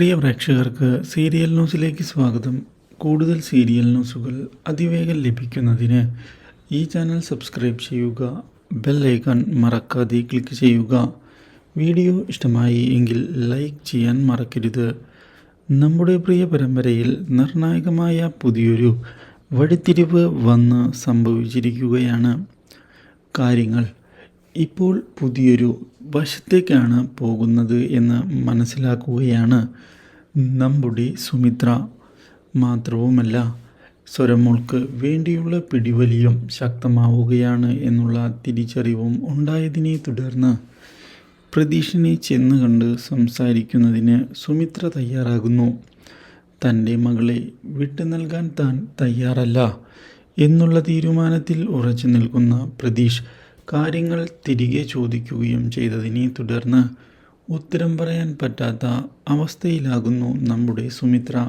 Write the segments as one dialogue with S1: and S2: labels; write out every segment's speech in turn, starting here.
S1: പ്രിയ പ്രേക്ഷകർക്ക് സീരിയൽ ന്യൂസിലേക്ക് സ്വാഗതം. കൂടുതൽ സീരിയൽ ന്യൂസുകൾ അതിവേഗം ലഭിക്കുന്നതിന് ഈ ചാനൽ സബ്സ്ക്രൈബ് ചെയ്യുക ബെൽ ഐക്കൺ മറക്കാതെ ക്ലിക്ക് ചെയ്യുക. വീഡിയോ ഇഷ്ടമായി എങ്കിൽ ലൈക്ക് ചെയ്യാൻ മറക്കരുത്. നമ്മുടെ പ്രിയ പരമ്പരയിൽ നിർണായകമായ പുതിയൊരു വഴിത്തിരിവ് വന്ന് സംഭവിച്ചിരിക്കുകയാണ്. കാര്യങ്ങൾ ഇപ്പോൾ പുതിയൊരു വശത്തേക്കാണ് പോകുന്നത് എന്ന് മനസ്സിലാക്കുകയാണ് നമ്മുടെ സുമിത്ര. മാത്രവുമല്ല സ്വരമോൾക്ക് വേണ്ടിയുള്ള പിടിവലിയും ശക്തമാവുകയാണ് എന്നുള്ള തിരിച്ചറിവും ഉണ്ടായതിനെ തുടർന്ന് പ്രതീഷിനെ ചെന്ന് കണ്ട് സംസാരിക്കുന്നതിന് സുമിത്ര തയ്യാറാകുന്നു. തന്റെ മകളെ വിട്ടു നൽകാൻ താൻ തയ്യാറല്ല എന്നുള്ള തീരുമാനത്തിൽ ഉറച്ചു നിൽക്കുന്ന പ്രതീഷ് കാര്യങ്ങൾ തിരികെ ചോദിക്കുകയും ചെയ്തതിനെ തുടർന്ന് ഉത്തരം പറയാൻ പറ്റാത്ത അവസ്ഥയിലാകുന്നു നമ്മുടെ സുമിത്ര.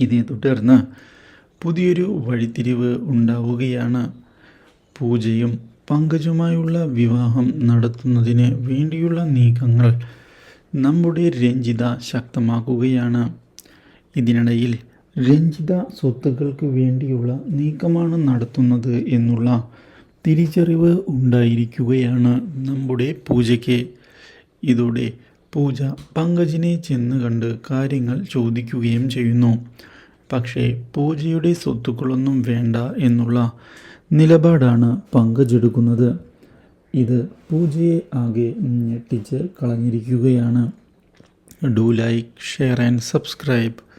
S1: ഇതേ തുടർന്ന് പുതിയൊരു വഴിത്തിരിവ് ഉണ്ടാവുകയാണ്. പൂജയും പങ്കജുമായുള്ള വിവാഹം നടത്തുന്നതിന് വേണ്ടിയുള്ള നീക്കങ്ങൾ നമ്മുടെ രഞ്ജിത ശക്തമാക്കുകയാണ്. ഇതിനിടയിൽ രഞ്ജിത സ്വത്തുക്കൾക്ക് വേണ്ടിയുള്ള നീക്കമാണ് നടത്തുന്നത് എന്നുള്ള തിരിച്ചറിവ് ഉണ്ടായിരിക്കുകയാണ് നമ്മുടെ പൂജയ്ക്ക്. ഇതോടെ പൂജ പങ്കജിനെ ചെന്ന് കണ്ട് കാര്യങ്ങൾ ചോദിക്കുകയും ചെയ്യുന്നു. പക്ഷേ പൂജയുടെ സ്വത്തുക്കളൊന്നും വേണ്ട എന്നുള്ള നിലപാടാണ് പങ്കജെടുക്കുന്നത് ഇത് പൂജയെ ആകെ ഞെട്ടിച്ച് കളഞ്ഞിരിക്കുകയാണ്. Do like share and subscribe.